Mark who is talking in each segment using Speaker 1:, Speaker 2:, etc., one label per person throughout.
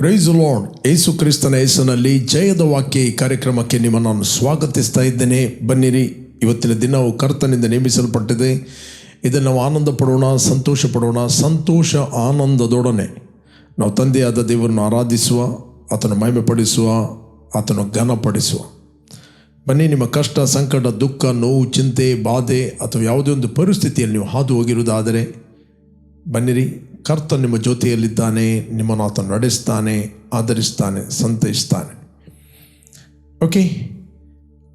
Speaker 1: Price lord ಯೇಸು ಕ್ರಿಸ್ತನ ಹೆಸರಿನಲ್ಲಿ ಜಯದ ವಾಕ್ಯ ಈ ಕಾರ್ಯಕ್ರಮಕ್ಕೆ ನಿಮ್ಮನ್ನು ನಾನು ಸ್ವಾಗತಿಸ್ತಾ ಇದ್ದೇನೆ. ಬನ್ನಿರಿ, ಇವತ್ತಿನ ದಿನವು ಕರ್ತನಿಂದ ನೇಮಿಸಲ್ಪಟ್ಟಿದೆ. ಇದನ್ನು ನಾವು ಆನಂದ ಪಡೋಣ ಸಂತೋಷ ಪಡೋಣ ಸಂತೋಷ ಆನಂದದೊಡನೆ. ನಾವು ತಂದೆಯಾದ ದೇವರನ್ನು ಆರಾಧಿಸುವ, ಆತನ ಮಹಿಮೆಪಡಿಸುವ, ಆತನ ಘನಪಡಿಸುವ. ಬನ್ನಿ, ನಿಮ್ಮ ಕಷ್ಟ, ಸಂಕಟ, ದುಃಖ, ನೋವು, ಚಿಂತೆ, ಬಾಧೆ ಅಥವಾ ಯಾವುದೇ ಒಂದು ಪರಿಸ್ಥಿತಿಯಲ್ಲಿ ನೀವು ಹಾದು ಹೋಗಿರುವುದಾದರೆ ಬನ್ನಿರಿ ಕರ್ತ ನಿಮ್ಮ ಜೊತೆಯಲ್ಲಿದ್ದಾನೆ, ನಿಮ್ಮನ್ನು ಆತ ನಡೆಸ್ತಾನೆ, ಆಧರಿಸ್ತಾನೆ, ಸಂತೈಸ್ತಾನೆ. ಓಕೆ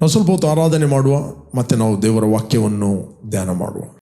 Speaker 1: ನಾವು ಸ್ವಲ್ಪ ಹೊತ್ತು ಆರಾಧನೆ ಮಾಡುವ, ಮತ್ತು ನಾವು ದೇವರ ವಾಕ್ಯವನ್ನು ಧ್ಯಾನ ಮಾಡುವ.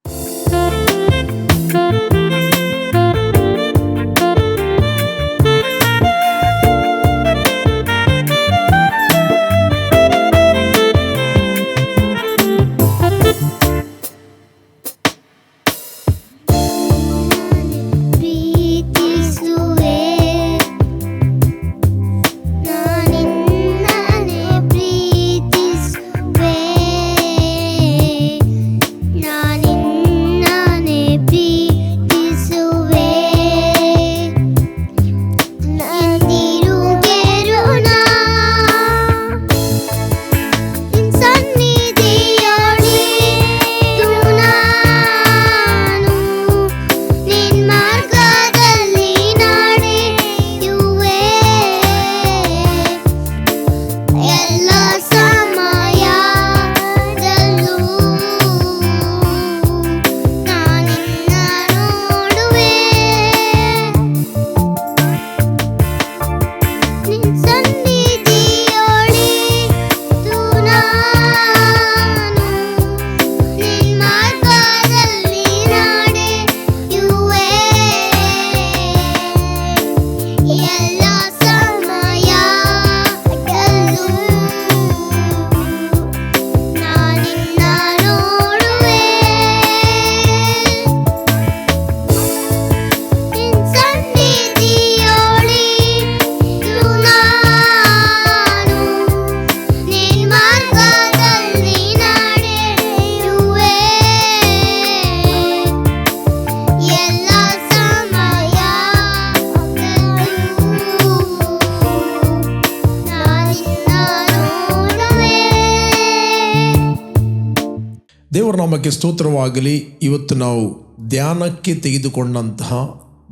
Speaker 1: ನಾಮಕ್ಕೆ ಸ್ತೋತ್ರವಾಗಲಿ, ಇವತ್ತು ನಾವು ಧ್ಯಾನಕ್ಕೆ ತೆಗೆದುಕೊಂಡಂತಹ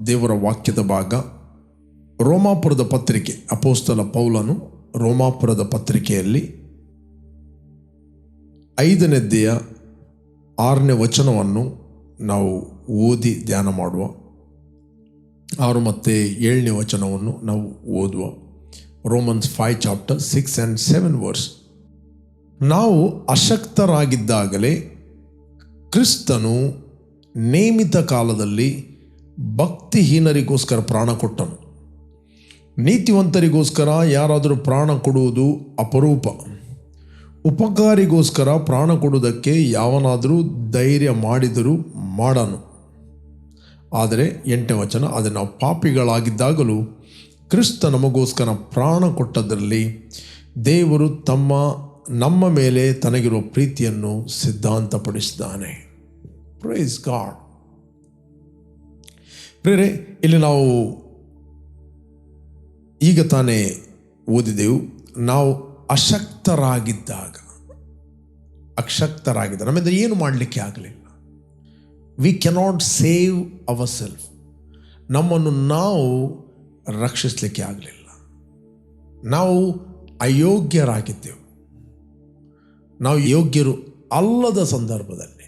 Speaker 1: ದೇವರ ವಾಕ್ಯದ ಭಾಗ, ರೋಮಾಪುರದ ಪತ್ರಿಕೆ, ಅಪೋಸ್ತಲ ಪೌಲನು ರೋಮಾಪುರದ ಪತ್ರಿಕೆಯಲ್ಲಿ ಐದನೇದ್ದೆಯ ಆರನೇ ವಚನವನ್ನು ನಾವು ಓದಿ ಧ್ಯಾನ ಮಾಡುವ. ಆರು ಮತ್ತು ಏಳನೇ ವಚನವನ್ನು ನಾವು ಓದುವ. Romans five chapter six and seven verse. ನಾವು ಅಶಕ್ತರಾಗಿದ್ದಾಗಲೇ ಕ್ರಿಸ್ತನು ನೇಮಿತ ಕಾಲದಲ್ಲಿ ಭಕ್ತಿಹೀನರಿಗೋಸ್ಕರ ಪ್ರಾಣ ಕೊಟ್ಟನು. ನೀತಿವಂತರಿಗೋಸ್ಕರ ಯಾರಾದರೂ ಪ್ರಾಣ ಕೊಡುವುದು ಅಪರೂಪ. ಉಪಕಾರಿಗೋಸ್ಕರ ಪ್ರಾಣ ಕೊಡುವುದಕ್ಕೆ ಯಾವನಾದರೂ ಧೈರ್ಯ ಮಾಡಿದರೂ ಮಾಡನು. ಆದರೆ ಎಂಟನೇ ವಚನ ಅದನ್ನು ನಾವು ಪಾಪಿಗಳಾಗಿದ್ದಾಗಲೂ ಕ್ರಿಸ್ತ ನಮಗೋಸ್ಕರ ಪ್ರಾಣ ಕೊಟ್ಟದರಲ್ಲಿ ದೇವರು ತಮ್ಮ ನಮ್ಮ ಮೇಲೆ ತನಗಿರುವ ಪ್ರೀತಿಯನ್ನು ಸಿದ್ಧಾಂತಪಡಿಸಿದ್ದಾನೆ. ಪ್ರೇಸ್ ಗಾಡ್ ಪ್ರೇರೆ ಇಲ್ಲಿ ನಾವು ಈಗ ತಾನೇ ಓದಿದೆವು. ನಾವು ಅಶಕ್ತರಾಗಿದ್ದಾಗ ಅಶಕ್ತರಾಗಿದ್ದ ನಮ್ಮಿಂದ ಏನು ಮಾಡಲಿಕ್ಕೆ ಆಗಲಿಲ್ಲ. We cannot save our self ನಮ್ಮನ್ನು ನಾವು ರಕ್ಷಿಸಲಿಕ್ಕೆ ಆಗಲಿಲ್ಲ. ನಾವು ಅಯೋಗ್ಯರಾಗಿದ್ದೆವು. ನಾವು ಯೋಗ್ಯರು ಅಲ್ಲದ ಸಂದರ್ಭದಲ್ಲಿ.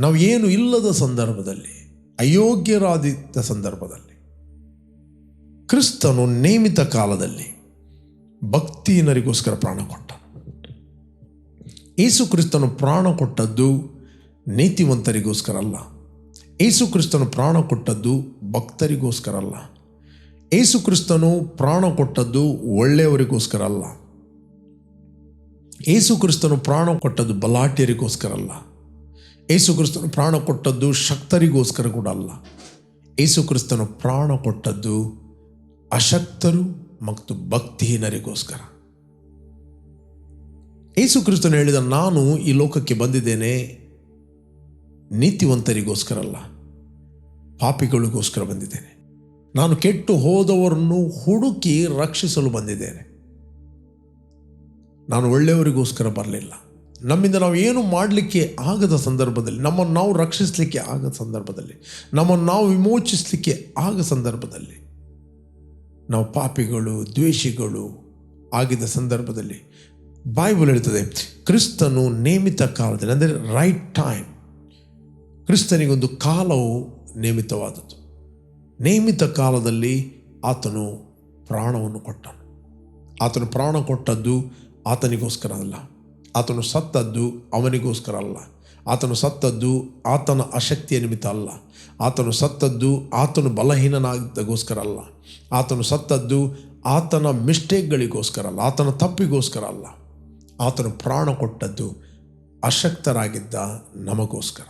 Speaker 1: ನಾವು ಏನು ಇಲ್ಲದ ಸಂದರ್ಭದಲ್ಲಿ ಅಯೋಗ್ಯರಾದಿದ್ದ ಸಂದರ್ಭದಲ್ಲಿ, ಕ್ರಿಸ್ತನು ನೇಮಿತ ಕಾಲದಲ್ಲಿ ಭಕ್ತಿಯನರಿಗೋಸ್ಕರ ಪ್ರಾಣ ಕೊಟ್ಟ. ಏಸು ಕ್ರಿಸ್ತನು ಪ್ರಾಣ ಕೊಟ್ಟದ್ದು ನೀತಿವಂತರಿಗೋಸ್ಕರ ಅಲ್ಲ. ಏಸು ಕ್ರಿಸ್ತನು ಪ್ರಾಣ ಕೊಟ್ಟದ್ದು ಭಕ್ತರಿಗೋಸ್ಕರ ಅಲ್ಲ. ಏಸು ಕ್ರಿಸ್ತನು ಪ್ರಾಣ ಕೊಟ್ಟದ್ದು ಒಳ್ಳೆಯವರಿಗೋಸ್ಕರ ಅಲ್ಲ. ಯೇಸು ಕ್ರಿಸ್ತನು ಪ್ರಾಣ ಕೊಟ್ಟದ್ದು ಬಲಾಟ್ಯರಿಗೋಸ್ಕರ ಅಲ್ಲ. ಏಸು ಕ್ರಿಸ್ತನು ಪ್ರಾಣ ಕೊಟ್ಟದ್ದು ಶಕ್ತರಿಗೋಸ್ಕರ ಕೂಡ ಅಲ್ಲ. ಏಸು ಕ್ರಿಸ್ತನು ಪ್ರಾಣ ಕೊಟ್ಟದ್ದು ಅಶಕ್ತರು ಮತ್ತು ಭಕ್ತಿಹೀನರಿಗೋಸ್ಕರ. ಏಸು ಕ್ರಿಸ್ತನು ಹೇಳಿದ ನಾನು ಈ ಲೋಕಕ್ಕೆ ಬಂದಿದ್ದೇನೆ ನೀತಿವಂತರಿಗೋಸ್ಕರ ಅಲ್ಲ, ಪಾಪಿಗಳಿಗೋಸ್ಕರ ಬಂದಿದ್ದೇನೆ. ನಾನು ಕೆಟ್ಟು ಹೋದವರನ್ನು ಹುಡುಕಿ ರಕ್ಷಿಸಲು ಬಂದಿದ್ದೇನೆ. ನಾನು ಒಳ್ಳೆಯವರಿಗೋಸ್ಕರ ಬರಲಿಲ್ಲ. ನಮ್ಮಿಂದ ನಾವು ಏನು ಮಾಡಲಿಕ್ಕೆ ಆಗದ ಸಂದರ್ಭದಲ್ಲಿ, ನಮ್ಮನ್ನು ನಾವು ರಕ್ಷಿಸಲಿಕ್ಕೆ ಆಗದ ಸಂದರ್ಭದಲ್ಲಿ, ನಮ್ಮನ್ನು ನಾವು ವಿಮೋಚಿಸಲಿಕ್ಕೆ ಆಗ ಸಂದರ್ಭದಲ್ಲಿ, ನಾವು ಪಾಪಿಗಳು, ದ್ವೇಷಿಗಳು ಆಗಿದ್ದ ಸಂದರ್ಭದಲ್ಲಿ ಬೈಬಲ್ ಹೇಳ್ತದೆ, ಕ್ರಿಸ್ತನು ನೇಮಿತ ಕಾಲದಲ್ಲಿ, ಅಂದರೆ ರೈಟ್ ಟೈಮ್ ಕ್ರಿಸ್ತನಿಗೊಂದು ಕಾಲವು ನೇಮಿತವಾದದ್ದು. ನೇಮಿತ ಕಾಲದಲ್ಲಿ ಆತನು ಪ್ರಾಣವನ್ನು ಕೊಟ್ಟನು. ಆತನು ಪ್ರಾಣ ಕೊಟ್ಟದ್ದು ಆತನಿಗೋಸ್ಕರ ಅಲ್ಲ. ಆತನು ಸತ್ತದ್ದು ಅವನಿಗೋಸ್ಕರ ಅಲ್ಲ. ಆತನು ಸತ್ತದ್ದು ಆತನ ಅಶಕ್ತಿಯ ನಿಮಿತ್ತ ಅಲ್ಲ. ಆತನು ಸತ್ತದ್ದು ಆತನು ಬಲಹೀನನಾಗಿದ್ದಗೋಸ್ಕರ ಅಲ್ಲ. ಆತನು ಸತ್ತದ್ದು ಆತನ ಮಿಸ್ಟೇಕ್ಗಳಿಗೋಸ್ಕರ ಅಲ್ಲ. ಆತನ ತಪ್ಪಿಗೋಸ್ಕರ ಅಲ್ಲ. ಆತನು ಪ್ರಾಣ ಕೊಟ್ಟದ್ದು ಅಶಕ್ತರಾಗಿದ್ದ ನಮಗೋಸ್ಕರ.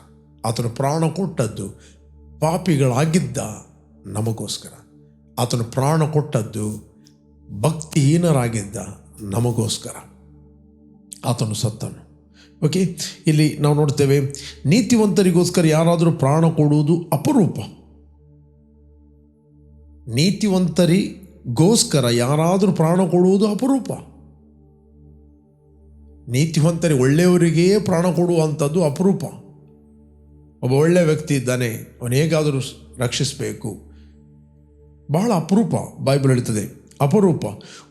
Speaker 1: ಆತನು ಪ್ರಾಣ ಕೊಟ್ಟದ್ದು ಪಾಪಿಗಳಾಗಿದ್ದ ನಮಗೋಸ್ಕರ. ಆತನು ಪ್ರಾಣ ಕೊಟ್ಟದ್ದು ಭಕ್ತಿಹೀನರಾಗಿದ್ದ ನಮಗೋಸ್ಕರ. ಆತನು ಸತ್ತನು. ಓಕೆ ಇಲ್ಲಿ ನಾವು ನೋಡ್ತೇವೆ, ನೀತಿವಂತರಿಗೋಸ್ಕರ ಯಾರಾದರೂ ಪ್ರಾಣ ಕೊಡುವುದು ಅಪರೂಪ. ನೀತಿವಂತರಿಗೋಸ್ಕರ ಯಾರಾದರೂ ಪ್ರಾಣ ಕೊಡುವುದು ಅಪರೂಪ. ನೀತಿವಂತರಿ ಒಳ್ಳೆಯವರಿಗೇ ಪ್ರಾಣ ಕೊಡುವಂಥದ್ದು ಅಪರೂಪ. ಒಬ್ಬ ಒಳ್ಳೆಯ ವ್ಯಕ್ತಿ ಇದ್ದಾನೆ, ಅವನು ಹೇಗಾದರೂ ರಕ್ಷಿಸಬೇಕು. ಬಹಳ ಅಪರೂಪ ಬೈಬಲ್ ಹೇಳ್ತದೆ. ಅಪರೂಪ.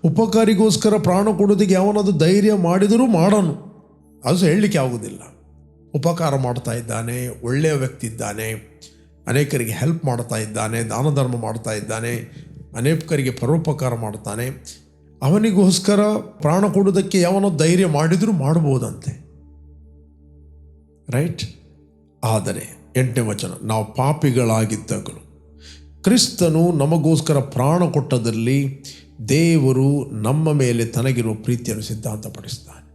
Speaker 1: ಉಪಕಾರಿಗೋಸ್ಕರ ಪ್ರಾಣ ಕೊಡೋದಕ್ಕೆ ಯಾವನಾದರೂ ಧೈರ್ಯ ಮಾಡಿದರೂ ಮಾಡೋನು. ಅದು ಹೇಳಲಿಕ್ಕೆ ಆಗೋದಿಲ್ಲ ಉಪಕಾರ ಮಾಡ್ತಾ ಇದ್ದಾನೆ, ಒಳ್ಳೆಯ ವ್ಯಕ್ತಿ ಇದ್ದಾನೆ, ಅನೇಕರಿಗೆ ಹೆಲ್ಪ್ ಮಾಡ್ತಾ ಇದ್ದಾನೆ, ದಾನ ಧರ್ಮ ಮಾಡ್ತಾ ಇದ್ದಾನೆ, ಅನೇಕರಿಗೆ ಪರೋಪಕಾರ ಮಾಡ್ತಾನೆ. ಅವನಿಗೋಸ್ಕರ ಪ್ರಾಣ ಕೊಡೋದಕ್ಕೆ ಯಾವನೋ ಧೈರ್ಯ ಮಾಡಿದರೂ ಮಾಡ್ಬೋದಂತೆ ರೈಟ್ ಆದರೆ ಎಂಟನೇ ವಚನ, ನಾವು ಪಾಪಿಗಳಾಗಿದ್ದಾಗಲು ಕ್ರಿಸ್ತನು ನಮಗೋಸ್ಕರ ಪ್ರಾಣ ಕೊಟ್ಟದಲ್ಲಿ ದೇವರು ನಮ್ಮ ಮೇಲೆ ತನಗಿರುವ ಪ್ರೀತಿಯನ್ನು ಸಿದ್ಧಾಂತಪಡಿಸ್ತಾನೆ.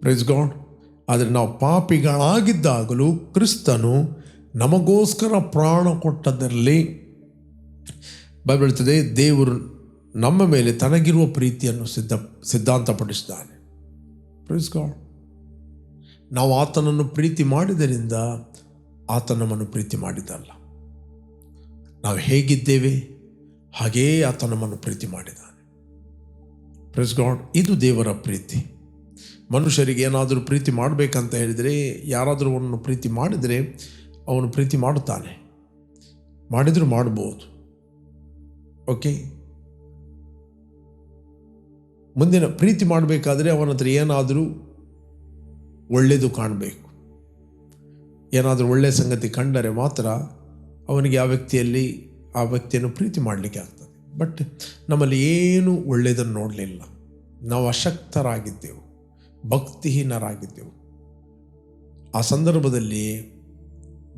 Speaker 1: ಪ್ರೈಸ್ ಗಾಡ್ ಆದರೆ ನಾವು ಪಾಪಿಗಳಾಗಿದ್ದಾಗಲೂ ಕ್ರಿಸ್ತನು ನಮಗೋಸ್ಕರ ಪ್ರಾಣ ಕೊಟ್ಟದಲ್ಲಿ ಬೈಬಲ್ ಹೇಳ್ತದೆ, ದೇವರು ನಮ್ಮ ಮೇಲೆ ತನಗಿರುವ ಪ್ರೀತಿಯನ್ನು ಸಿದ್ಧ ಸಿದ್ಧಾಂತಪಡಿಸಿದ್ದಾನೆ ಪ್ರೈಸ್ ಗಾಡ್ ನಾವು ಆತನನ್ನು ಪ್ರೀತಿ ಮಾಡಿದರಿಂದ ಆತ ನಮ್ಮನ್ನು ಪ್ರೀತಿ ಮಾಡಿದ್ದಲ್ಲ. ನಾವು ಹೇಗಿದ್ದೇವೆ? ಹಾಗೇ ಆತ ನಮ್ಮನ್ನು ಪ್ರೀತಿ ಮಾಡಿದ್ದಾನೆ. ಪ್ರೆಸ್ ಗಾಡ್ ಇದು ದೇವರ ಪ್ರೀತಿ. ಮನುಷ್ಯರಿಗೆ ಏನಾದರೂ ಪ್ರೀತಿ ಮಾಡಬೇಕಂತ ಹೇಳಿದರೆ, ಯಾರಾದರೂ ಅವನನ್ನು ಪ್ರೀತಿ ಮಾಡಿದರೆ ಅವನು ಪ್ರೀತಿ ಮಾಡುತ್ತಾನೆ. ಮಾಡಿದರೂ ಮಾಡ್ಬೋದು. ಓಕೆ ಮುಂದಿನ ಪ್ರೀತಿ ಮಾಡಬೇಕಾದ್ರೆ ಅವನ ಹತ್ರ ಏನಾದರೂ ಒಳ್ಳೆಯದು ಕಾಣಬೇಕು. ಏನಾದರೂ ಒಳ್ಳೆಯ ಸಂಗತಿ ಕಂಡರೆ ಮಾತ್ರ ಅವನಿಗೆ ಆ ವ್ಯಕ್ತಿಯಲ್ಲಿ ಆ ವ್ಯಕ್ತಿಯನ್ನು ಪ್ರೀತಿ ಮಾಡಲಿಕ್ಕೆ ಆಗ್ತದೆ. ಬಟ್ ನಮ್ಮಲ್ಲಿ ಏನು ಒಳ್ಳೆಯದನ್ನು ನೋಡಲಿಲ್ಲ. ನಾವು ಅಶಕ್ತರಾಗಿದ್ದೆವು. ಭಕ್ತಿಹೀನರಾಗಿದ್ದೆವು. ಆ ಸಂದರ್ಭದಲ್ಲಿ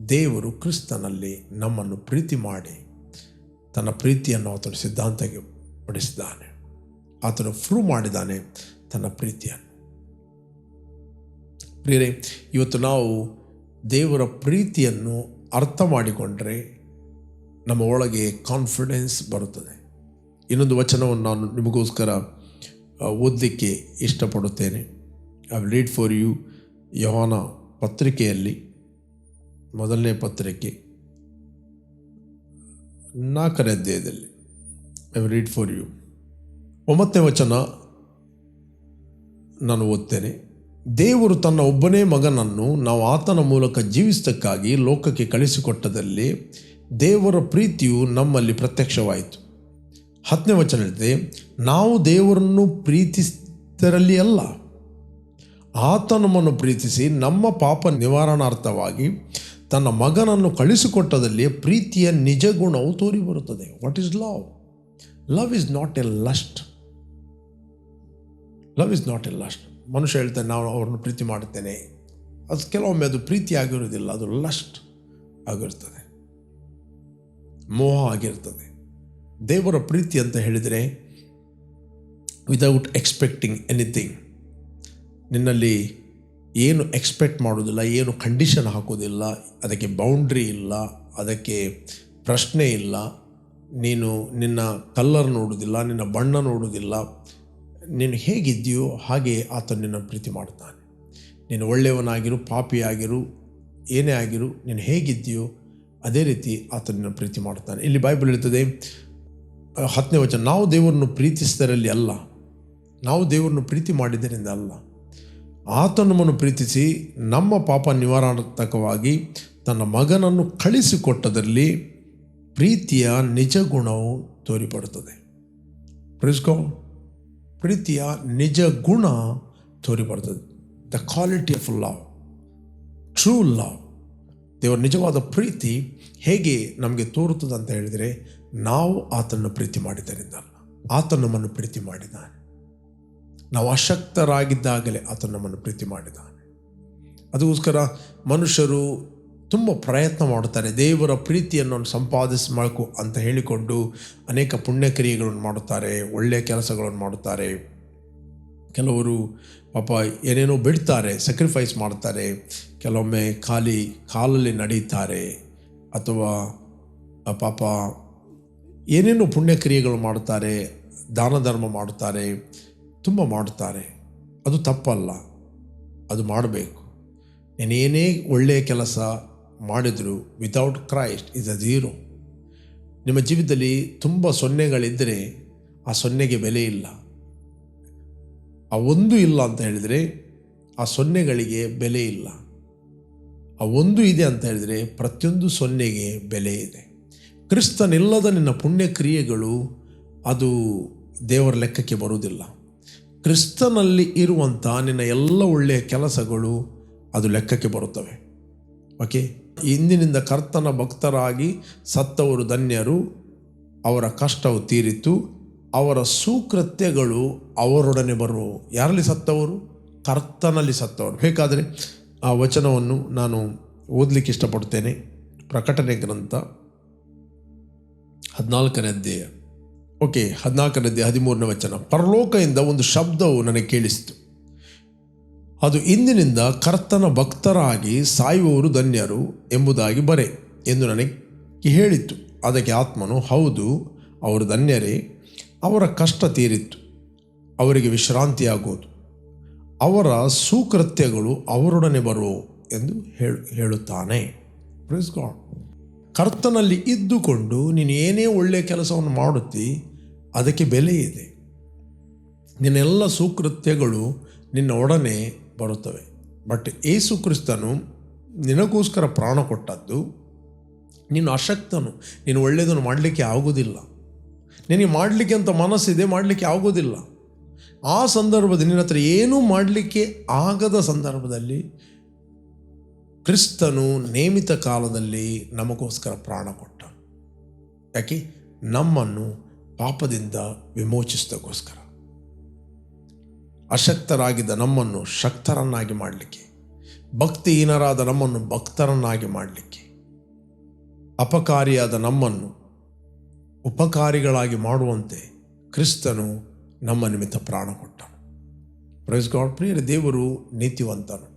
Speaker 1: ದೇವರು ಕ್ರಿಸ್ತನಲ್ಲಿ ನಮ್ಮನ್ನು ಪ್ರೀತಿ ಮಾಡಿ ತನ್ನ ಪ್ರೀತಿಯನ್ನು ಆತನು ಸಿದ್ಧಾಂತಕ್ಕೆ ಪಡಿಸಿದ್ದಾನೆ ಆತನು ಫ್ರೂ ಮಾಡಿದ್ದಾನೆ ತನ್ನ ಪ್ರೀತಿಯನ್ನು. ಪ್ರಿಯರೇ, ಇವತ್ತು ನಾವು ದೇವರ ಪ್ರೀತಿಯನ್ನು ಅರ್ಥ ಮಾಡಿಕೊಂಡರೆ ನಮ್ಮ ಒಳಗೆ ಕಾನ್ಫಿಡೆನ್ಸ್ ಬರುತ್ತದೆ. ಇನ್ನೊಂದು ವಚನವನ್ನು ನಾನು ನಿಮಗೋಸ್ಕರ ಓದಲಿಕ್ಕೆ ಇಷ್ಟಪಡುತ್ತೇನೆ. ಐ ಲೀಡ್ ಫಾರ್ ಯು ಯೋಹಾನ ಪತ್ರಿಕೆಯಲ್ಲಿ, ಮೊದಲನೇ ಪತ್ರಿಕೆ ನಾಲ್ಕನೇ ಅಧ್ಯಾಯದಲ್ಲಿ. ಐ ರೀಡ್ ಫಾರ್ ಯು ಒಂಬತ್ತನೇ ವಚನ ನಾನು ಓದ್ತೇನೆ. ದೇವರು ತನ್ನ ಒಬ್ಬನೇ ಮಗನನ್ನು ನಾವು ಆತನ ಮೂಲಕ ಜೀವಿಸಿದ್ದಕ್ಕಾಗಿ ಲೋಕಕ್ಕೆ ಕಳಿಸಿಕೊಟ್ಟದಲ್ಲಿ ದೇವರ ಪ್ರೀತಿಯು ನಮ್ಮಲ್ಲಿ ಪ್ರತ್ಯಕ್ಷವಾಯಿತು. ಹತ್ತನೇ ವಚನ ಹೇಳಿದೆ, ನಾವು ದೇವರನ್ನು ಪ್ರೀತಿಸಿದರಲ್ಲಿ ಅಲ್ಲ ಆತ ನಮ್ಮನ್ನು ಪ್ರೀತಿಸಿ ನಮ್ಮ ಪಾಪ ನಿವಾರಣಾರ್ಥವಾಗಿ ತನ್ನ ಮಗನನ್ನು ಕಳಿಸಿಕೊಟ್ಟದಲ್ಲಿ ಪ್ರೀತಿಯ ನಿಜ ಗುಣವು ತೋರಿ ಬರುತ್ತದೆ what is love love is not a lust love is not a lust ಮನುಷ್ಯ ಹೇಳ್ತಾನೆ, ನಾನು ಅವ್ರನ್ನು ಪ್ರೀತಿ ಮಾಡುತ್ತೇನೆ. ಅದು ಕೆಲವೊಮ್ಮೆ ಅದು ಪ್ರೀತಿ ಆಗಿರೋದಿಲ್ಲ, ಅದು ಲಸ್ಟ್ ಆಗಿರ್ತದೆ. ಮೋಹ ಆಗಿರ್ತದೆ. ದೇವರ ಪ್ರೀತಿ ಅಂತ ಹೇಳಿದರೆ ವಿದೌಟ್ ಎಕ್ಸ್ಪೆಕ್ಟಿಂಗ್ ಎನಿಥಿಂಗ್ ನಿನ್ನಲ್ಲಿ ಏನು ಎಕ್ಸ್ಪೆಕ್ಟ್ ಮಾಡೋದಿಲ್ಲ ಏನು ಕಂಡೀಷನ್ ಹಾಕೋದಿಲ್ಲ ಅದಕ್ಕೆ ಬೌಂಡ್ರಿ ಇಲ್ಲ, ಅದಕ್ಕೆ ಪ್ರಶ್ನೆ ಇಲ್ಲ, ನೀನು ನಿನ್ನ ಕಲ್ಲರ್ ನೋಡೋದಿಲ್ಲ ನಿನ್ನ ಬಣ್ಣ ನೋಡೋದಿಲ್ಲ ನೀನು ಹೇಗಿದ್ದೀಯೋ ಹಾಗೆ ಆತ ನಿನ್ನ ಪ್ರೀತಿ ಮಾಡುತ್ತಾನೆ. ನೀನು ಒಳ್ಳೆಯವನಾಗಿರು ಪಾಪಿಯಾಗಿರು ಏನೇ ಆಗಿರು ನೀನು ಹೇಗಿದ್ದೀಯೋ ಅದೇ ರೀತಿ ಆತನನ್ನು ಪ್ರೀತಿ ಮಾಡುತ್ತಾನೆ. ಇಲ್ಲಿ ಬೈಬಲ್ ಆ, ಹತ್ತನೇ ವಚನ ನಾವು ದೇವರನ್ನು ಪ್ರೀತಿಸಿದರಲ್ಲಿ ಅಲ್ಲ. ನಾವು ದೇವರನ್ನು ಪ್ರೀತಿ ಮಾಡಿದ್ದರಿಂದ ಅಲ್ಲ. ಆತ ನಮ್ಮನ್ನು ಪ್ರೀತಿಸಿ ನಮ್ಮ ಪಾಪ ನಿವಾರಣಾತ್ಮಕವಾಗಿ ತನ್ನ ಮಗನನ್ನು ಕಳಿಸಿಕೊಟ್ಟದಲ್ಲಿ ಪ್ರೀತಿಯ ನಿಜ ಗುಣವು ತೋರಿಪಡುತ್ತದೆ. ಪ್ರಿಸ್ಕೋ ಪ್ರೀತಿಯ ನಿಜ ಗುಣ ತೋರಿಬರ್ತದೆ the quality of love true love ದೇವರ ನಿಜವಾದ ಪ್ರೀತಿ ಹೇಗೆ ನಮಗೆ ತೋರುತ್ತದೆ ಅಂತ ಹೇಳಿದರೆ, ನಾವು ಆತನನ್ನು ಪ್ರೀತಿ ಮಾಡಿದ್ದರಿಂದ ಆತ ನಮ್ಮನ್ನು ಪ್ರೀತಿ ಮಾಡಿದ್ದಾನೆ. ನಾವು ಅಶಕ್ತರಾಗಿದ್ದಾಗಲೇ ಆತ ನಮ್ಮನ್ನು ಪ್ರೀತಿ ಮಾಡಿದ್ದಾನೆ. ಅದಕ್ಕೋಸ್ಕರ ಮನುಷ್ಯರು ತುಂಬ ಪ್ರಯತ್ನ ಮಾಡುತ್ತಾರೆ. ದೇವರ ಪ್ರೀತಿಯನ್ನು ಸಂಪಾದಿಸಬೇಕು ಅಂತ ಹೇಳಿಕೊಂಡು ಅನೇಕ ಪುಣ್ಯಕ್ರಿಯೆಗಳನ್ನು ಮಾಡುತ್ತಾರೆ ಒಳ್ಳೆಯ ಕೆಲಸಗಳನ್ನು ಮಾಡುತ್ತಾರೆ. ಕೆಲವರು ಪಾಪ ಏನೇನೋ ಬಿಡ್ತಾರೆ ಸ್ಯಾಕ್ರಿಫೈಸ್ ಮಾಡ್ತಾರೆ, ಕೆಲವೊಮ್ಮೆ ಖಾಲಿ ಕಾಲಲ್ಲಿ ನಡೀತಾರೆ, ಅಥವಾ ಪಾಪ ಏನೇನೋ ಪುಣ್ಯಕ್ರಿಯೆಗಳು ಮಾಡುತ್ತಾರೆ, ದಾನ ಧರ್ಮ ಮಾಡುತ್ತಾರೆ, ತುಂಬ ಮಾಡುತ್ತಾರೆ. ಅದು ತಪ್ಪಲ್ಲ, ಅದು ಮಾಡಬೇಕು. ನೀನೇನೇ ಒಳ್ಳೆಯ ಕೆಲಸ ಮಾಡಿದರೂ without Christ is a zero ನಿಮ್ಮ ಜೀವಿತದಲ್ಲಿ ತುಂಬ ಸೊನ್ನೆಗಳಿದ್ದರೆ ಆ ಸೊನ್ನೆಗೆ ಬೆಲೆ ಇಲ್ಲ. ಆ ಒಂದು ಇಲ್ಲ ಅಂತ ಹೇಳಿದರೆ ಆ ಸೊನ್ನೆಗಳಿಗೆ ಬೆಲೆ ಇಲ್ಲ. ಆ ಒಂದು ಇದೆ ಅಂತ ಹೇಳಿದರೆ ಪ್ರತಿಯೊಂದು ಸೊನ್ನೆಗೆ ಬೆಲೆ ಇದೆ. ಕ್ರಿಸ್ತನಿಲ್ಲದ ನಿನ್ನ ಪುಣ್ಯ ಕ್ರಿಯೆಗಳು ಅದು ದೇವರ ಲೆಕ್ಕಕ್ಕೆ ಬರುವುದಿಲ್ಲ. ಕ್ರಿಸ್ತನಲ್ಲಿ ಇರುವಂಥ ನಿನ್ನ ಎಲ್ಲ ಒಳ್ಳೆಯ ಕೆಲಸಗಳು ಅದು ಲೆಕ್ಕಕ್ಕೆ ಬರುತ್ತವೆ. ಓಕೆ ಇಂದಿನಿಂದ ಕರ್ತನ ಭಕ್ತರಾಗಿ ಸತ್ತವರು ಧನ್ಯರು. ಅವರ ಕಷ್ಟವು ತೀರಿತು. ಅವರ ಸುಕೃತ್ಯಗಳು ಅವರೊಡನೆ ಬರುವವು. ಯಾರಲ್ಲಿ ಸತ್ತವರು? ಕರ್ತನಲ್ಲಿ ಸತ್ತವರು. ಬೇಕಾದರೆ ಆ ವಚನವನ್ನು ನಾನು ಓದಲಿಕ್ಕೆ ಇಷ್ಟಪಡ್ತೇನೆ ಪ್ರಕಟಣೆ ಗ್ರಂಥ ಹದಿನಾಲ್ಕನೇ ಅಧ್ಯಾಯ. ಓಕೆ, ಹದಿನಾಲ್ಕನೇ ಅಧ್ಯಾಯ ಹದಿಮೂರನೇ ವಚನ. ಪರಲೋಕದಿಂದ ಒಂದು ಶಬ್ದವು ನನಗೆ ಕೇಳಿಸಿತು. ಅದು ಇಂದಿನಿಂದ ಕರ್ತನ ಭಕ್ತರಾಗಿ ಸಾಯುವವರು ಧನ್ಯರು ಎಂಬುದಾಗಿ ಬರೆ ಎಂದು ನನಗೆ ಹೇಳಿತ್ತು. ಅದಕ್ಕೆ ಆತ್ಮನು, ಹೌದು, ಅವರು ಧನ್ಯರೇ, ಅವರ ಕಷ್ಟ ತೀರಿತ್ತು, ಅವರಿಗೆ ವಿಶ್ರಾಂತಿಯಾಗುವುದು, ಅವರ ಸುಕೃತ್ಯಗಳು ಅವರೊಡನೆ ಬರುವು ಎಂದು ಹೇಳು, ಹೇಳುತ್ತಾನೆ. ಗಾಡ್ ಕರ್ತನಲ್ಲಿ ಇದ್ದುಕೊಂಡು ನೀನು ಏನೇ ಒಳ್ಳೆಯ ಕೆಲಸವನ್ನು ಮಾಡುತ್ತಿ, ಅದಕ್ಕೆ ಬೆಲೆ ಇದೆ. ನಿನ್ನೆಲ್ಲ ಸುಕೃತ್ಯಗಳು ನಿನ್ನ ಒಡನೆ ಬರುತ್ತವೆ. ಬಟ್ ಏಸು ಕ್ರಿಸ್ತನು ನಿನಗೋಸ್ಕರ ಪ್ರಾಣ ಕೊಟ್ಟದ್ದು, ನೀನು ಅಶಕ್ತನು, ನೀನು ಒಳ್ಳೆಯದನ್ನು ಮಾಡಲಿಕ್ಕೆ ಆಗೋದಿಲ್ಲ ನಿನಗೆ ಮಾಡಲಿಕ್ಕೆ ಅಂತ ಮನಸ್ಸಿದೆ, ಮಾಡಲಿಕ್ಕೆ ಆಗೋದಿಲ್ಲ ಆ ಸಂದರ್ಭದಲ್ಲಿ ನಿನ್ನ ಹತ್ರ ಏನೂ ಮಾಡಲಿಕ್ಕೆ ಆಗದ ಸಂದರ್ಭದಲ್ಲಿ ಕ್ರಿಸ್ತನು ನೇಮಿತ ಕಾಲದಲ್ಲಿ ನಮಗೋಸ್ಕರ ಪ್ರಾಣ ಕೊಟ್ಟ. ಯಾಕೆ? ನಮ್ಮನ್ನು ಪಾಪದಿಂದ ವಿಮೋಚಿಸಿದಕ್ಕೋಸ್ಕರ. ಅಶಕ್ತರಾಗಿದ್ದ ನಮ್ಮನ್ನು ಶಕ್ತರನ್ನಾಗಿ ಮಾಡಲಿಕ್ಕೆ, ಭಕ್ತಿಹೀನರಾದ ನಮ್ಮನ್ನು ಭಕ್ತರನ್ನಾಗಿ ಮಾಡಲಿಕ್ಕೆ, ಅಪಕಾರಿಯಾದ ನಮ್ಮನ್ನು ಉಪಕಾರಿಗಳಾಗಿ ಮಾಡುವಂತೆ ಕ್ರಿಸ್ತನು ನಮ್ಮ ನಿಮಿತ್ತ ಪ್ರಾಣ ಕೊಟ್ಟನು. ಪ್ರೈಸ್ ಗಾಡ್ ಪ್ರಿಯರ ದೇವರು, ನೀತಿವಂತನು.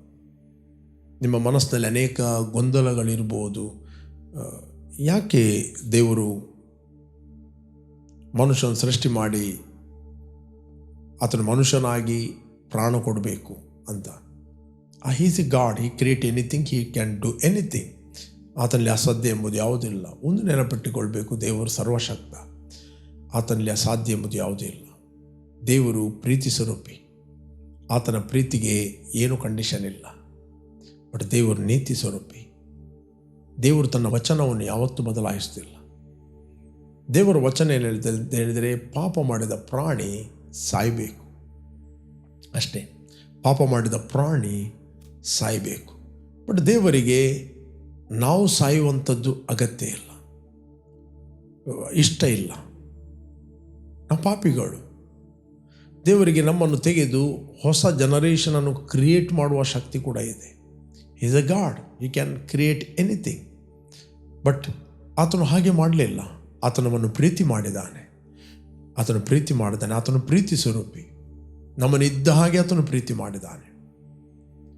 Speaker 1: ನಿಮ್ಮ ಮನಸ್ಸಿನಲ್ಲಿ ಅನೇಕ ಗೊಂದಲಗಳಿರ್ಬೋದು. ಯಾಕೆ ದೇವರು ಮನುಷ್ಯನ ಸೃಷ್ಟಿ ಮಾಡಿ ಆತನು ಮನುಷ್ಯನಾಗಿ ಪ್ರಾಣ ಕೊಡಬೇಕು ಅಂತ. He's a God he create anything he can do anything ಆತನಲ್ಲಿ ಅಸಾಧ್ಯ ಎಂಬುದು ಯಾವುದಿಲ್ಲ ಒಂದು ನೆನಪಿಟ್ಟುಕೊಳ್ಬೇಕು, ದೇವರು ಸರ್ವಶಕ್ತ. ಆತನಲ್ಲಿ ಅಸಾಧ್ಯ ಎಂಬುದು ಯಾವುದೂ ಇಲ್ಲ. ದೇವರು ಪ್ರೀತಿ ಸ್ವರೂಪಿ. ಆತನ ಪ್ರೀತಿಗೆ ಏನು ಕಂಡೀಷನ್ ಇಲ್ಲ. ಬಟ್ ದೇವರು ನೀತಿ ಸ್ವರೂಪಿ. ದೇವರು ತನ್ನ ವಚನವನ್ನು ಯಾವತ್ತೂ ಬದಲಾಯಿಸ್ತಿಲ್ಲ ದೇವರ ವಚನ ಏನು ಹೇಳಿದ ಹೇಳಿದರೆ, ಪಾಪ ಮಾಡಿದ ಪ್ರಾಣಿ ಸಾಯಬೇಕು. ಅಷ್ಟೇ. ಪಾಪ ಮಾಡಿದ ಪ್ರಾಣಿ ಸಾಯಬೇಕು. ಬಟ್ ದೇವರಿಗೆ ನಾವು ಸಾಯುವಂಥದ್ದು ಅಗತ್ಯ ಇಲ್ಲ. ಇಷ್ಟ ಇಲ್ಲ. ನಾವು ಪಾಪಿಗಳು. ದೇವರಿಗೆ ನಮ್ಮನ್ನು ತೆಗೆದು ಹೊಸ ಜನರೇಷನನ್ನು ಕ್ರಿಯೇಟ್ ಮಾಡುವ ಶಕ್ತಿ ಕೂಡ ಇದೆ. Is a God you can create anything but ಆತನು ಹಾಗೆ ಮಾಡಲಿಲ್ಲ. ಆತನವನ್ನು ನಮ್ಮನ್ನು ಪ್ರೀತಿ ಮಾಡಿದ್ದಾನೆ. ಆತನು ಪ್ರೀತಿ ಮಾಡಿದ್ದಾನೆ. ಆತನು ಪ್ರೀತಿ ಸ್ವರೂಪಿ. ನಮ್ಮನ್ನು ಇದ್ದ ಹಾಗೆ ಆತನು ಪ್ರೀತಿ ಮಾಡಿದ್ದಾನೆ.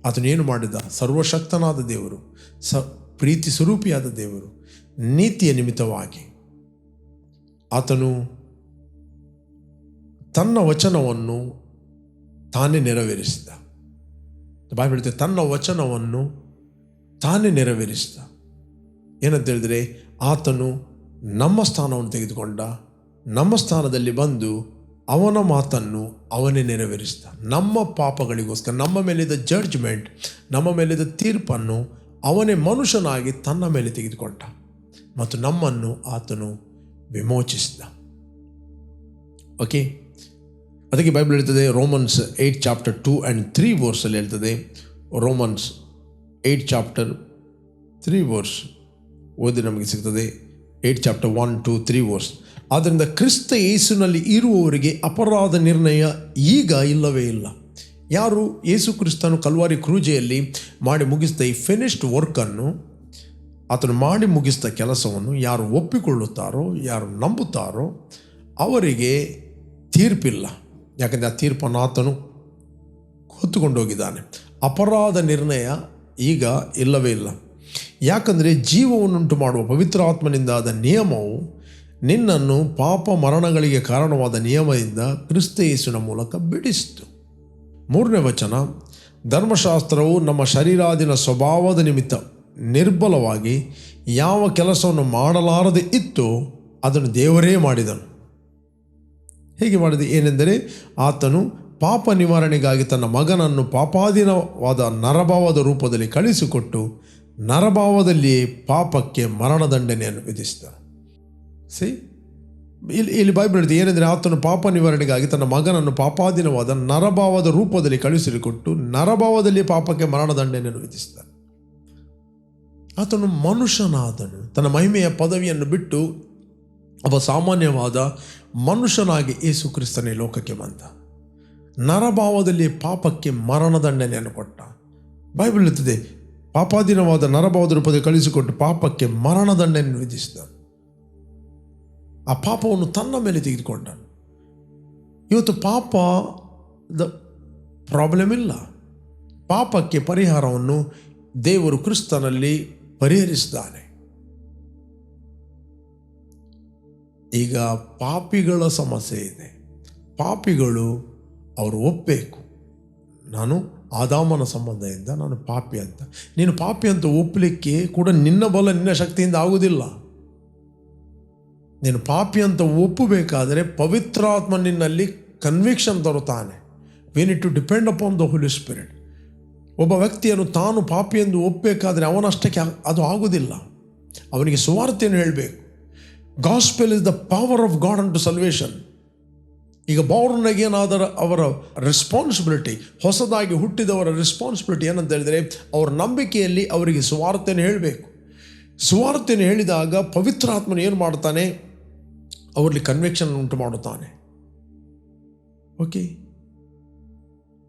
Speaker 1: ಆತನು ಏನು ಮಾಡಿದ? ಸರ್ವಶಕ್ತನಾದ ದೇವರು, ಸ ಪ್ರೀತಿ ಸ್ವರೂಪಿಯಾದ ದೇವರು, ನೀತಿಯ ನಿಮಿತ್ತವಾಗಿ ಆತನು ತನ್ನ ವಚನವನ್ನು ತಾನೇ ನೆರವೇರಿಸಿದ. ಬಾಯಿ ಹೇಳ್ತೇವೆ ತನ್ನ ವಚನವನ್ನು ತಾನೇ ನೆರವೇರಿಸಿದ. ಏನಂತ ಹೇಳಿದರೆ, ಆತನು ನಮ್ಮ ಸ್ಥಾನವನ್ನು ತೆಗೆದುಕೊಂಡ ನಮ್ಮ ಸ್ಥಾನದಲ್ಲಿ ಬಂದು ಅವನ ಮಾತನ್ನು ಅವನೇ ನೆರವೇರಿಸಿದ. ನಮ್ಮ ಪಾಪಗಳಿಗೋಸ್ಕರ, ನಮ್ಮ ಮೇಲಿದ್ದ ಜಡ್ಜ್ಮೆಂಟ್ ನಮ್ಮ ಮೇಲಿದ್ದ ತೀರ್ಪನ್ನು ಅವನೇ ಮನುಷ್ಯನಾಗಿ ತನ್ನ ಮೇಲೆ ತೆಗೆದುಕೊಂಡ ಮತ್ತು ನಮ್ಮನ್ನು ಆತನು ವಿಮೋಚಿಸಿದ. ಓಕೆ ಅದಕ್ಕೆ ಬೈಬಲ್ ಹೇಳ್ತದೆ Romans eight chapter two and three ವರ್ಸಲ್ಲಿ ಹೇಳ್ತದೆ Romans eight chapter three verse ಓದಿ ನಮಗೆ ಸಿಗ್ತದೆ eight chapter one two three verse ಆದ್ದರಿಂದ ಕ್ರಿಸ್ತ ಯೇಸುನಲ್ಲಿ ಇರುವವರಿಗೆ ಅಪರಾಧ ನಿರ್ಣಯ ಈಗ ಇಲ್ಲವೇ ಇಲ್ಲ. ಯಾರು ಯೇಸು ಕ್ರಿಸ್ತನು ಕಲ್ವಾರಿ ಕ್ರೂಜೆಯಲ್ಲಿ ಮಾಡಿ ಮುಗಿಸಿದ ಈ ಫಿನಿಶ್ಡ್ ವರ್ಕನ್ನು ಆತನು ಮಾಡಿ ಮುಗಿಸಿದ ಕೆಲಸವನ್ನು ಯಾರು ಒಪ್ಪಿಕೊಳ್ಳುತ್ತಾರೋ, ಯಾರು ನಂಬುತ್ತಾರೋ ಅವರಿಗೆ ತೀರ್ಪಿಲ್ಲ. ಯಾಕಂದರೆ ಆ ತೀರ್ಪನ್ನು ಆತನು ಹೊತ್ತುಕೊಂಡು ಹೋಗಿದ್ದಾನೆ ಅಪರಾಧ ನಿರ್ಣಯ ಈಗ ಇಲ್ಲವೇ ಇಲ್ಲ. ಯಾಕಂದರೆ ಜೀವವನ್ನುಂಟು ಮಾಡುವ ಪವಿತ್ರಾತ್ಮನಿಂದಾದ ನಿಯಮವು ನಿನ್ನನ್ನು ಪಾಪ ಮರಣಗಳಿಗೆ ಕಾರಣವಾದ ನಿಯಮದಿಂದ ಕ್ರಿಸ್ತ ಯೇಸುವಿನ ಮೂಲಕ ಬಿಡಿಸಿತು. ಮೂರನೇ ವಚನ, ಧರ್ಮಶಾಸ್ತ್ರವು ನಮ್ಮ ಶರೀರಾದಿನ ಸ್ವಭಾವದ ನಿಮಿತ್ತ ನಿರ್ಬಲವಾಗಿ ಯಾವ ಕೆಲಸವನ್ನು ಮಾಡಲಾರದೆ ಇತ್ತು, ಅದನ್ನು ದೇವರೇ ಮಾಡಿದನು. ಹೇಗೆ ಮಾಡಿದೆ? ಏನೆಂದರೆ, ಆತನು ಪಾಪ ನಿವಾರಣೆಗಾಗಿ ತನ್ನ ಮಗನನ್ನು ಪಾಪಾಧೀನವಾದ ನರಭಾವದ ರೂಪದಲ್ಲಿ ಕಳಿಸಿಕೊಟ್ಟು ನರಭಾವದಲ್ಲಿಯೇ ಪಾಪಕ್ಕೆ ಮರಣದಂಡನೆಯನ್ನು ವಿಧಿಸಿದ ಸಿ ಇಲ್ಲಿ ಇಲ್ಲಿ ಬೈಬಲ್ ಹೇಳಿದೆ ಏನೆಂದರೆ ಆತನು ಪಾಪ ನಿವಾರಣೆಗಾಗಿ ತನ್ನ ಮಗನನ್ನು ಪಾಪಾಧೀನವಾದ ನರಭಾವದ ರೂಪದಲ್ಲಿ ಕಳುಹಿಸಿಕೊಟ್ಟು ನರಭಾವದಲ್ಲಿ ಪಾಪಕ್ಕೆ ಮರಣದಂಡನೆಯನ್ನು ವಿಧಿಸಿದ ಆತನು ಮನುಷ್ಯನಾದನು. ತನ್ನ ಮಹಿಮೆಯ ಪದವಿಯನ್ನು ಬಿಟ್ಟು ಒಬ್ಬ ಸಾಮಾನ್ಯವಾದ ಮನುಷ್ಯನಾಗಿ ಯೇಸು ಕ್ರಿಸ್ತನೇ ಲೋಕಕ್ಕೆ ಬಂದ. ನರಭಾವದಲ್ಲಿ ಪಾಪಕ್ಕೆ ಮರಣದಂಡನೆಯನ್ನು ಕೊಟ್ಟ. ಬೈಬಲ್ ಇರ್ತದೆ, ಪಾಪಾಧೀನವಾದ ನರಭಾವದ ರೂಪದಲ್ಲಿ ಕಳಿಸಿಕೊಟ್ಟು ಪಾಪಕ್ಕೆ ಮರಣದಂಡನೆಯನ್ನು ವಿಧಿಸಿದ ಆ ಪಾಪವನ್ನು ತನ್ನ ಮೇಲೆ ತೆಗೆದುಕೊಂಡನು. ಇವತ್ತು ಪಾಪ ದ ಪ್ರಾಬ್ಲಮ್ ಇಲ್ಲ. ಪಾಪಕ್ಕೆ ಪರಿಹಾರವನ್ನು ದೇವರು ಕ್ರಿಸ್ತನಲ್ಲಿ ಪರಿಹರಿಸಿದ್ದಾನೆ. ಈಗ ಪಾಪಿಗಳ ಸಮಸ್ಯೆ ಇದೆ. ಪಾಪಿಗಳು ಅವರು ಒಪ್ಪಬೇಕು ನಾನು ಆದಾಮನ ಸಂಬಂಧದಿಂದ ನಾನು ಪಾಪಿ ಅಂತ. ನೀನು ಪಾಪಿ ಅಂತ ಒಪ್ಪಲಿಕ್ಕೆ ಕೂಡ ನಿನ್ನ ಬಲ ನಿನ್ನ ಶಕ್ತಿಯಿಂದ ಆಗುವುದಿಲ್ಲ. ನೀನು ಪಾಪಿ ಅಂತ ಒಪ್ಪಬೇಕಾದರೆ ಪವಿತ್ರಾತ್ಮ ನಿನ್ನಲ್ಲಿ conviction ತರುತ್ತಾನೆ. We need to depend upon the Holy Spirit ಒಬ್ಬ ವ್ಯಕ್ತಿಯನ್ನು ತಾನು ಪಾಪಿ ಎಂದು ಒಪ್ಪಬೇಕಾದರೆ ಅವನಷ್ಟಕ್ಕೆ ಅದು ಆಗುವುದಿಲ್ಲ. ಅವನಿಗೆ ಸುವಾರ್ತೆಯನ್ನು ಹೇಳಬೇಕು. Gospel is the power of God and to salvation ಈಗ ಬೌರ್ನಗೇನಾದರ ಅವರ ರೆಸ್ಪಾನ್ಸಿಬಿಲಿಟಿ ಹೊಸದಾಗಿ ಹುಟ್ಟಿದವರ ರೆಸ್ಪಾನ್ಸಿಬಿಲಿಟಿ ಏನಂತ ಹೇಳಿದರೆ, ಅವರ ನಂಬಿಕೆಯಲ್ಲಿ ಅವರಿಗೆ ಸುವಾರ್ತೆಯನ್ನು ಹೇಳಬೇಕು. ಸುವಾರ್ತೆಯನ್ನು ಹೇಳಿದಾಗ ಪವಿತ್ರಾತ್ಮನ ಏನು ಮಾಡ್ತಾನೆ ಅವರಲ್ಲಿ ಕನ್ವೆಕ್ಷನ್ ಉಂಟು ಮಾಡುತ್ತಾನೆ ಓಕೆ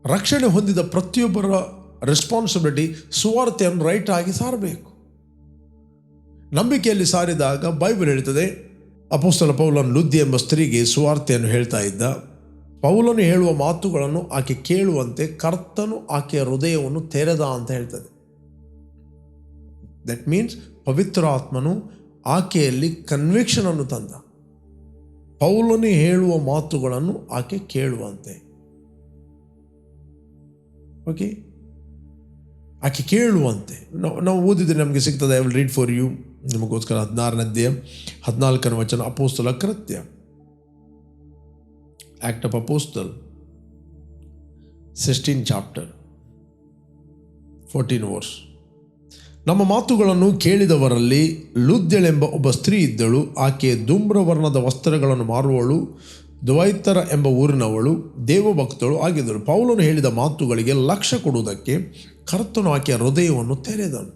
Speaker 1: ರಕ್ಷಣೆ ಹೊಂದಿದ ಪ್ರತಿಯೊಬ್ಬರ ರೆಸ್ಪಾನ್ಸಿಬಿಲಿಟಿ ಸುವಾರ್ತೆಯನ್ನು ರೈಟ್ ಆಗಿ ಸಾರಬೇಕು. ನಂಬಿಕೆಯಲ್ಲಿ ಸಾರಿದಾಗ ಬೈಬಲ್ ಹೇಳ್ತದೆ, ಅಪೋಸ್ತಲ ಪೌಲನ್ ಲುದ್ದಿ ಎಂಬ ಸ್ತ್ರೀಗೆ ಸುವಾರ್ತೆಯನ್ನು ಹೇಳ್ತಾ ಇದ್ದ. ಪೌಲನು ಹೇಳುವ ಮಾತುಗಳನ್ನು ಆಕೆ ಕೇಳುವಂತೆ ಕರ್ತನು ಆಕೆಯ ಹೃದಯವನ್ನು ತೆರೆದ ಅಂತ ಹೇಳ್ತದೆ. ದಟ್ ಮೀನ್ಸ್ ಪವಿತ್ರ ಆತ್ಮನು ಆಕೆಯಲ್ಲಿ ಕನ್ವಿಕ್ಷನ್ ಅನ್ನು ತಂದ. ಪೌಲನು ಹೇಳುವ ಮಾತುಗಳನ್ನು ಆಕೆ ಕೇಳುವಂತೆ. ಓಕೆ ಆಕೆ ಕೇಳುವಂತೆ. ನಾವು ನಾವು ಓದಿದ್ರೆ ನಮಗೆ ಸಿಗ್ತದೆ I will read for you ನಿಮಗೋಸ್ಕರ ಹದಿನಾರನೇ ಅಧ್ಯಾಯ, ಹದಿನಾಲ್ಕನೇ ವಚನ, ಅಪೋಸ್ತಲ ಕೃತ್ಯ act of apostle sixteen chapter fourteen verse ನಮ್ಮ ಮಾತುಗಳನ್ನು ಕೇಳಿದವರಲ್ಲಿ ಲುದ್ದೆಳೆಂಬ ಒಬ್ಬ ಸ್ತ್ರೀ ಇದ್ದಳು. ಆಕೆ ಧೂಮ್ರವರ್ಣದ ವಸ್ತ್ರಗಳನ್ನು ಮಾರುವಳು ದ್ವೈತರ ಎಂಬ ಊರಿನವಳು, ದೇವಭಕ್ತಳು ಆಗಿದ್ದಳು. ಪೌಲನು ಹೇಳಿದ ಮಾತುಗಳಿಗೆ ಲಕ್ಷ್ಯ ಕೊಡುವುದಕ್ಕೆ ಕರ್ತನು ಆಕೆಯ ಹೃದಯವನ್ನು ತೆರೆದನು.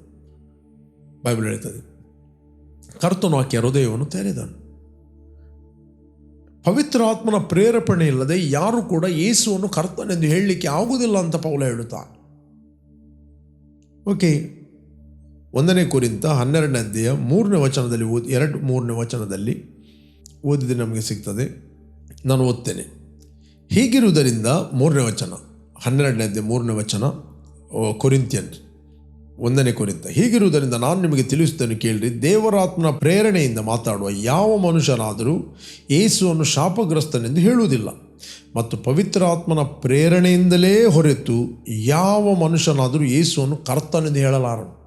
Speaker 1: ಬೈಬಲ್ ಹೇಳ್ತದೆ, ಕರ್ತನು ಆಕೆಯ ಹೃದಯವನ್ನು ತೆರೆದನು. ಪವಿತ್ರ ಆತ್ಮನ ಪ್ರೇರೇಪಣೆ ಇಲ್ಲದೆ ಯಾರು ಕೂಡ ಯೇಸುವನ್ನು ಕರ್ತನೆಂದು ಹೇಳಲಿಕ್ಕೆ ಆಗುವುದಿಲ್ಲ ಅಂತ ಪೌಲ ಹೇಳುತ್ತಾನೆ. ಓಕೆ ಒಂದನೇ ಕುರಿತ ಹನ್ನೆರಡನೇ ಅಧ್ಯಾಯ ಮೂರನೇ ವಚನದಲ್ಲಿ ಓದಿ, ಎರಡು, ಮೂರನೇ ವಚನದಲ್ಲಿ ಓದಿದ್ರೆ ನಮಗೆ ಸಿಗ್ತದೆ. ನಾನು ಓದ್ತೇನೆ. ಹೀಗಿರುವುದರಿಂದ ಮೂರನೇ ವಚನ, ಹನ್ನೆರಡನೇ ಅಧ್ಯಾಯ ಮೂರನೇ ವಚನ ಕೊರಿಂತಿಯನ್, ಒಂದನೇ ಕುರಿತ, ಹೀಗಿರುವುದರಿಂದ ನಾನು ನಿಮಗೆ ತಿಳಿಸುತ್ತೇನೆ ಕೇಳಿರಿ, ದೇವರಾತ್ಮನ ಪ್ರೇರಣೆಯಿಂದ ಮಾತಾಡುವ ಯಾವ ಮನುಷ್ಯನಾದರೂ ಯೇಸುವನ್ನು ಶಾಪಗ್ರಸ್ತನೆಂದು ಹೇಳುವುದಿಲ್ಲ. ಮತ್ತು ಪವಿತ್ರಾತ್ಮನ ಪ್ರೇರಣೆಯಿಂದಲೇ ಹೊರತು ಯಾವ ಮನುಷ್ಯನಾದರೂ ಯೇಸುವನ್ನು ಕರ್ತನೆಂದು ಹೇಳಲಾರನು.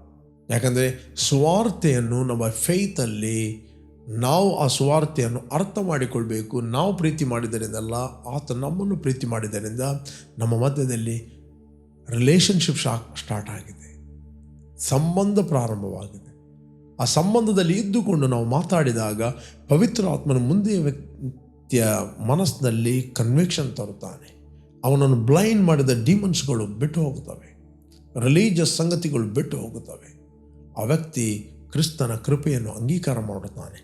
Speaker 1: ಯಾಕಂದರೆ ಸ್ವಾರ್ಥೆಯನ್ನು ನಮ್ಮ ಫೇತಲ್ಲಿ ನಾವು ಆ ಸ್ವಾರ್ಥೆಯನ್ನು ಅರ್ಥ ಮಾಡಿಕೊಳ್ಬೇಕು, ನಾವು ಪ್ರೀತಿ ಮಾಡಿದ್ದರಿಂದಲ್ಲ ಆತ ನಮ್ಮನ್ನು ಪ್ರೀತಿ ಮಾಡಿದ್ದರಿಂದ ನಮ್ಮ ಮಧ್ಯದಲ್ಲಿ ರಿಲೇಷನ್ಶಿಪ್ ಶಾ ಸ್ಟಾರ್ಟ್ ಆಗಿದೆ. ಸಂಬಂಧ ಪ್ರಾರಂಭವಾಗಿದೆ. ಆ ಸಂಬಂಧದಲ್ಲಿ ಇದ್ದುಕೊಂಡು ನಾವು ಮಾತಾಡಿದಾಗ ಪವಿತ್ರ ಆತ್ಮನ ಮುಂದೆ ವ್ಯಕ್ತಿಯ ಮನಸ್ಸಿನಲ್ಲಿ ಕನ್ವಿಕ್ಷನ್ ತರುತ್ತಾನೆ. ಅವನನ್ನು ಬ್ಲೈಂಡ್ ಮಾಡಿದ ಡಿಮನ್ಸ್ಗಳು ಬಿಟ್ಟು ಹೋಗುತ್ತವೆ. ರಿಲೀಜಿಯಸ್ ಸಂಗತಿಗಳು ಬಿಟ್ಟು ಹೋಗುತ್ತವೆ. ಆ ವ್ಯಕ್ತಿ ಕ್ರಿಸ್ತನ ಕೃಪೆಯನ್ನು ಅಂಗೀಕಾರ ಮಾಡುತ್ತಾನೆ,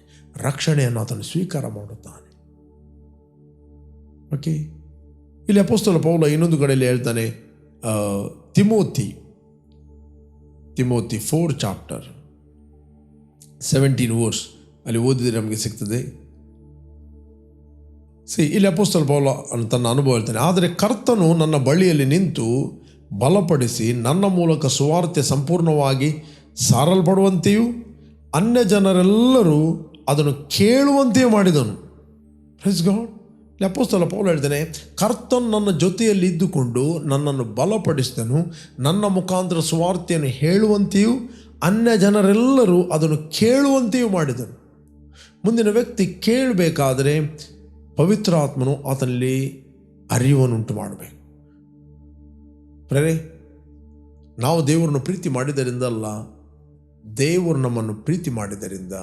Speaker 1: ರಕ್ಷಣೆಯನ್ನು ಆತನು ಸ್ವೀಕಾರ ಮಾಡುತ್ತಾನೆ. ಓಕೆ ಇಲ್ಲಿ ಅಪೋಸ್ತಲ ಪೌಲ ಇನ್ನೊಂದು ಕಡೆಯಲ್ಲಿ ಹೇಳ್ತಾನೆ Timothy Timothy four chapter seventeen verse ಅಲ್ಲಿ ಓದಿದರೆ ನಮಗೆ ಸಿಗ್ತದೆ. ಸಿ ಇಲ್ಲಿ ಅಪೋಸ್ತಲ ಪೌಲ ತನ್ನ ಅನುಭವ ಹೇಳ್ತಾನೆ, ಆದರೆ ಕರ್ತನು ನನ್ನ ಬಳಿಯಲ್ಲಿ ನಿಂತು ಬಲಪಡಿಸಿ ನನ್ನ ಮೂಲಕ ಸುವಾರ್ತೆ ಸಂಪೂರ್ಣವಾಗಿ ಸಾರಲ್ಪಡುವಂತೆಯೂ ಅನ್ಯ ಜನರೆಲ್ಲರೂ ಅದನ್ನು ಕೇಳುವಂತೆಯೂ ಮಾಡಿದನು. ಫ್ರೆಸ್ ಗಾಡ್ ಅಪೋಸ್ತಲ ಪೌಲ ಹೇಳ್ತಾನೆ, ಕರ್ತನ್ ನನ್ನ ಜೊತೆಯಲ್ಲಿ ಇದ್ದುಕೊಂಡು ನನ್ನನ್ನು ಬಲಪಡಿಸಿದನು. ನನ್ನ ಮುಖಾಂತರ ಸುವಾರ್ತೆಯನ್ನು ಹೇಳುವಂತೆಯೂ ಅನ್ಯ ಜನರೆಲ್ಲರೂ ಅದನ್ನು ಕೇಳುವಂತೆಯೂ ಮಾಡಿದನು. ಮುಂದಿನ ವ್ಯಕ್ತಿ ಕೇಳಬೇಕಾದರೆ ಪವಿತ್ರ ಆತ್ಮನು ಆತನಲ್ಲಿ ಅರಿವನ್ನುಂಟು ಮಾಡಬೇಕು. ಪ್ರೇರೆ, ನಾವು ದೇವರನ್ನು ಪ್ರೀತಿ ಮಾಡಿದರಿಂದಲ್ಲ ದೇವರು ನಮ್ಮನ್ನು ಪ್ರೀತಿ ಮಾಡಿದ್ದರಿಂದ,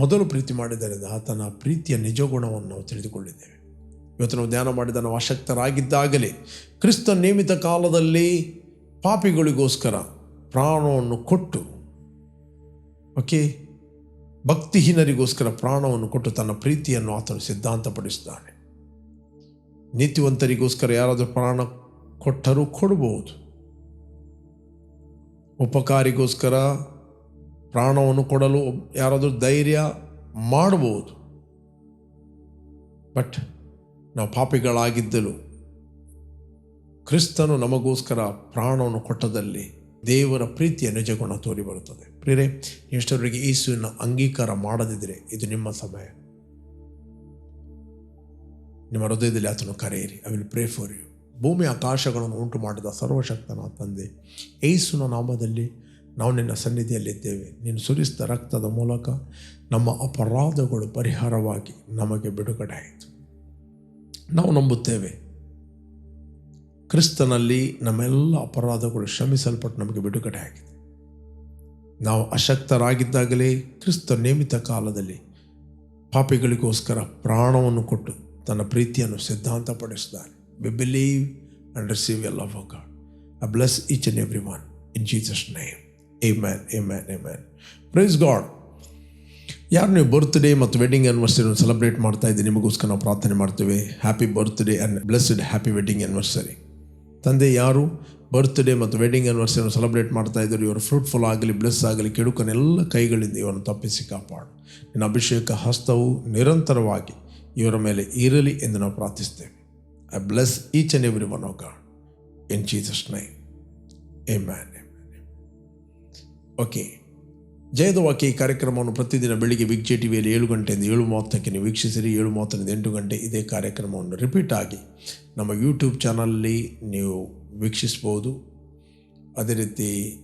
Speaker 1: ಮೊದಲು ಪ್ರೀತಿ ಮಾಡಿದ್ದರಿಂದ ಆತನ ಪ್ರೀತಿಯ ನಿಜಗುಣವನ್ನು ನಾವು ತಿಳಿದುಕೊಂಡಿದ್ದೇವೆ. ಇವತ್ತು ನಾವು ಧ್ಯಾನ ಮಾಡಿದ ನಾವು ಅಶಕ್ತರಾಗಿದ್ದಾಗಲೇ ಕ್ರಿಸ್ತ ನಿಯಮಿತ ಕಾಲದಲ್ಲಿ ಪಾಪಿಗಳಿಗೋಸ್ಕರ ಪ್ರಾಣವನ್ನು ಕೊಟ್ಟು, ಓಕೆ, ಭಕ್ತಿಹೀನರಿಗೋಸ್ಕರ ಪ್ರಾಣವನ್ನು ಕೊಟ್ಟು ತನ್ನ ಪ್ರೀತಿಯನ್ನು ಆತನು ಸಿದ್ಧಾಂತಪಡಿಸಿದ್ದಾನೆ. ನೀತಿವಂತರಿಗೋಸ್ಕರ ಯಾರಾದರೂ ಪ್ರಾಣ ಕೊಟ್ಟರೂ ಕೊಡಬಹುದು. ಉಪಕಾರಿಗೋಸ್ಕರ ಪ್ರಾಣವನ್ನು ಕೊಡಲು ಯಾರಾದರೂ ಧೈರ್ಯ ಮಾಡಬಹುದು ಬಟ್ ನಾವು ಪಾಪಿಗಳಾಗಿದ್ದಲು ಕ್ರಿಸ್ತನು ನಮಗೋಸ್ಕರ ಪ್ರಾಣವನ್ನು ಕೊಟ್ಟದಲ್ಲಿ ದೇವರ ಪ್ರೀತಿಯ ನಿಜಗುಣ ತೋರಿ ಬರುತ್ತದೆ ಪ್ರೇರೆ ಎಷ್ಟರವರೆಗೆ ಯೇಸುವಿನ ಅಂಗೀಕಾರ ಮಾಡದಿದ್ದರೆ ಇದು ನಿಮ್ಮ ಸಮಯ. ನಿಮ್ಮ ಹೃದಯದಲ್ಲಿ ಆತನು ಕರೆಯಿರಿ. I will pray for you ಭೂಮಿ ಆಕಾಶಗಳನ್ನು ಉಂಟು ಮಾಡಿದ ಸರ್ವಶಕ್ತನ ತಂದೆ ಏಸುನ ನಾಮದಲ್ಲಿ ನಾವು ನಿನ್ನ ಸನ್ನಿಧಿಯಲ್ಲಿದ್ದೇವೆ. ನೀನು ಸುರಿಸಿದ ರಕ್ತದ ಮೂಲಕ ನಮ್ಮ ಅಪರಾಧಗಳು ಪರಿಹಾರವಾಗಿ ನಮಗೆ ಬಿಡುಗಡೆ ಆಯಿತು ನಾವು ನಂಬುತ್ತೇವೆ, ಕ್ರಿಸ್ತನಲ್ಲಿ ನಮ್ಮೆಲ್ಲ ಅಪರಾಧಗಳು ಶ್ರಮಿಸಲ್ಪಟ್ಟು ನಮಗೆ ಬಿಡುಗಡೆ ಆಗಿದೆ ನಾವು ಅಶಕ್ತರಾಗಿದ್ದಾಗಲೇ ಕ್ರಿಸ್ತ ನೇಮಿತ ಕಾಲದಲ್ಲಿ ಪಾಪಿಗಳಿಗೋಸ್ಕರ ಪ್ರಾಣವನ್ನು ಕೊಟ್ಟು ತನ್ನ ಪ್ರೀತಿಯನ್ನು ಸಿದ್ಧಾಂತಪಡಿಸಿದ್ದಾನೆ believe and receive all of God I bless each and every one in Jesus name amen amen, amen praise God ಯಾರು ನೀವು ಬರ್ತ್ಡೇ ಮತ್ತು ವೆಡ್ಡಿಂಗ್ ಆ್ಯನಿವರ್ಸರಿಯನ್ನು ಸೆಲೆಬ್ರೇಟ್ ಮಾಡ್ತಾ ಇದ್ದೀವಿ ನಿಮಗೋಸ್ಕರ ನಾವು ಪ್ರಾರ್ಥನೆ ಮಾಡ್ತೇವೆ. Happy birthday and blessed happy wedding anniversary ತಂದೆ ಯಾರು ಬರ್ತ್ಡೇ ಮತ್ತು ವೆಡ್ಡಿಂಗ್ ಆ್ಯನಿವರ್ಸರಿಯನ್ನು ಸೆಲೆಬ್ರೇಟ್ ಮಾಡ್ತಾ ಇದ್ದರು ಇವರು ಫ್ರೂಟ್ಫುಲ್ ಆಗಲಿ ಬ್ಲೆಸ್ ಆಗಲಿ ಕೆಡುಕನೆಲ್ಲ ಕೈಗಳಿಂದ ಇವರನ್ನು ತಪ್ಪಿಸಿ ಕಾಪಾಡು. ನಿನ್ನ ಅಭಿಷೇಕ ಹಸ್ತವು ನಿರಂತರವಾಗಿ ಇವರ ಮೇಲೆ ಇರಲಿ ಎಂದು ನಾವು ಪ್ರಾರ್ಥಿಸ್ತೇವೆ. I bless each and every one, God in Jesus name amen okay ಜಯದ ಈ ಕಾರ್ಯಕ್ರಮವನ್ನು ಪ್ರತಿದಿನ ಬೆಳಿಗ್ಗೆ ವಿಗ್ ಜೆ ಟಿವಿಯಲ್ಲಿ ಏಳು ಗಂಟೆಯಿಂದ ಏಳು ಮೂವತ್ತಕ್ಕೆ ನೀವು ವೀಕ್ಷಿಸಿರಿ. ಏಳು ಮೂವತ್ತರಿಂದ ಎಂಟು ಗಂಟೆ ಇದೇ ಕಾರ್ಯಕ್ರಮವನ್ನು ರಿಪೀಟ್ ಆಗಿ ನಮ್ಮ ಯೂಟ್ಯೂಬ್ ಚಾನಲಲ್ಲಿ ನೀವು ವೀಕ್ಷಿಸ್ಬೋದು ಅದೇ ರೀತಿ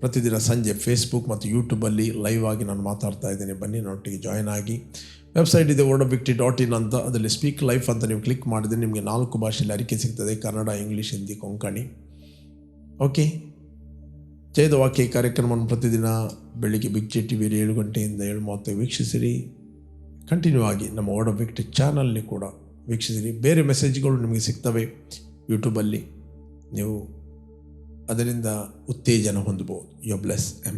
Speaker 1: ಪ್ರತಿದಿನ ಸಂಜೆ ಫೇಸ್ಬುಕ್ ಮತ್ತು ಯೂಟ್ಯೂಬಲ್ಲಿ ಲೈವ್ ಆಗಿ ನಾನು ಮಾತಾಡ್ತಾ ಇದ್ದೇನೆ. ಬನ್ನಿ ನನ್ನೊಟ್ಟಿಗೆ ಜಾಯ್ನ್ ಆಗಿ. ವೆಬ್ಸೈಟ್ ಇದೆ ಆಫ್ ಡಾಟ್ ಇನ್ ಅಂತ. ಅದರಲ್ಲಿ ಸ್ಪೀಕ್ ಲೈಫ್ ಅಂತ ನೀವು ಕ್ಲಿಕ್ ಮಾಡಿದರೆ ನಿಮಗೆ ನಾಲ್ಕು ಭಾಷೆಯಲ್ಲಿ ಅರಿಕೆ ಸಿಗ್ತದೆ. ಕನ್ನಡ ಇಂಗ್ಲೀಷ್ ಹಿಂದಿ ಕೊಂಕಣಿ. ಓಕೆ ಜಯದ ವಾಕ್ಯ ಕಾರ್ಯಕ್ರಮವನ್ನು ಪ್ರತಿದಿನ ಬೆಳಿಗ್ಗೆ ಬಿಗ್ ಜೆ ಟಿವಿಯಲ್ಲಿ ಏಳು ಗಂಟೆಯಿಂದ ಏಳು ಮೂವತ್ತು ವೀಕ್ಷಿಸಿರಿ. ಕಂಟಿನ್ಯೂ ಆಗಿ ನಮ್ಮ ವರ್ಡ್ ಆಫ್ ವಿಕ್ಟಿ ಚಾನಲ್ನಿ ಕೂಡ ವೀಕ್ಷಿಸಿರಿ. ಬೇರೆ ಮೆಸೇಜ್ಗಳು ನಿಮಗೆ ಸಿಗ್ತವೆ. ಯೂಟ್ಯೂಬಲ್ಲಿ ನೀವು ಅದರಿಂದ ಉತ್ತೇಜನ ಹೊಂದಬಹುದು. You bless M